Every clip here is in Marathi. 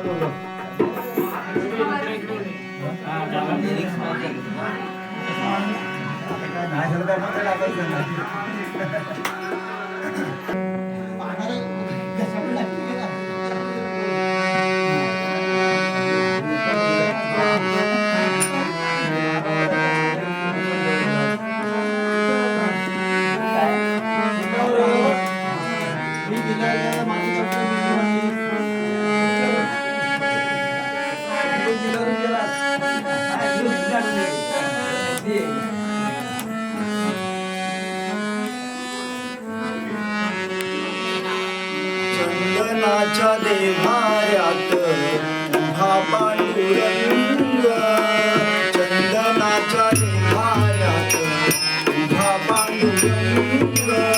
नाही चंदनाच्या देवाऱ्यात उभा पांडुरंग. चंदनाच्या देवाऱ्यात उभा पांडुरंग.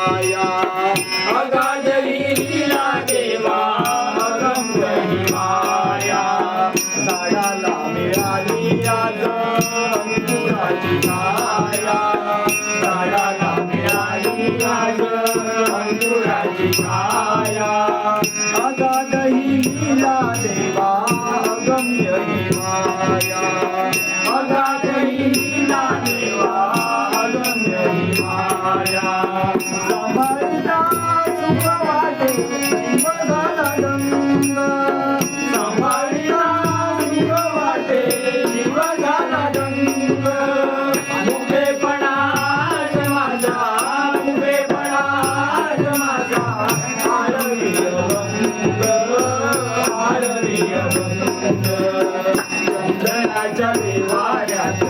देवा गम्य देवाया मानाच्या देवाऱ्यात.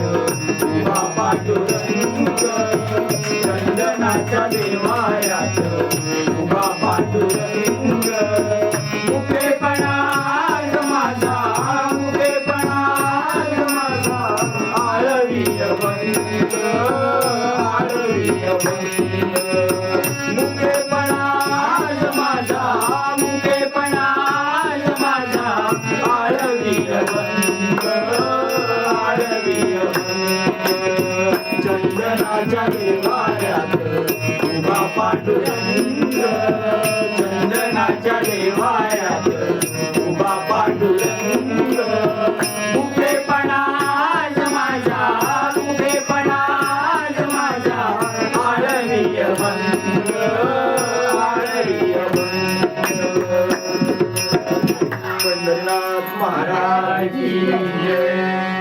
बापा तुरंग चंदनाच्या देवाऱ्यात. बापा तुरंग चंदनाच्या देवाऱ्यात उभा पांडुरंग चंदनाच्या देवाऱ्यात उभा पांडुरंग मुखेपणाज माझा मुखेपणाज माझा आळवीय आळवीय पंढरनाथ महाराज की जय.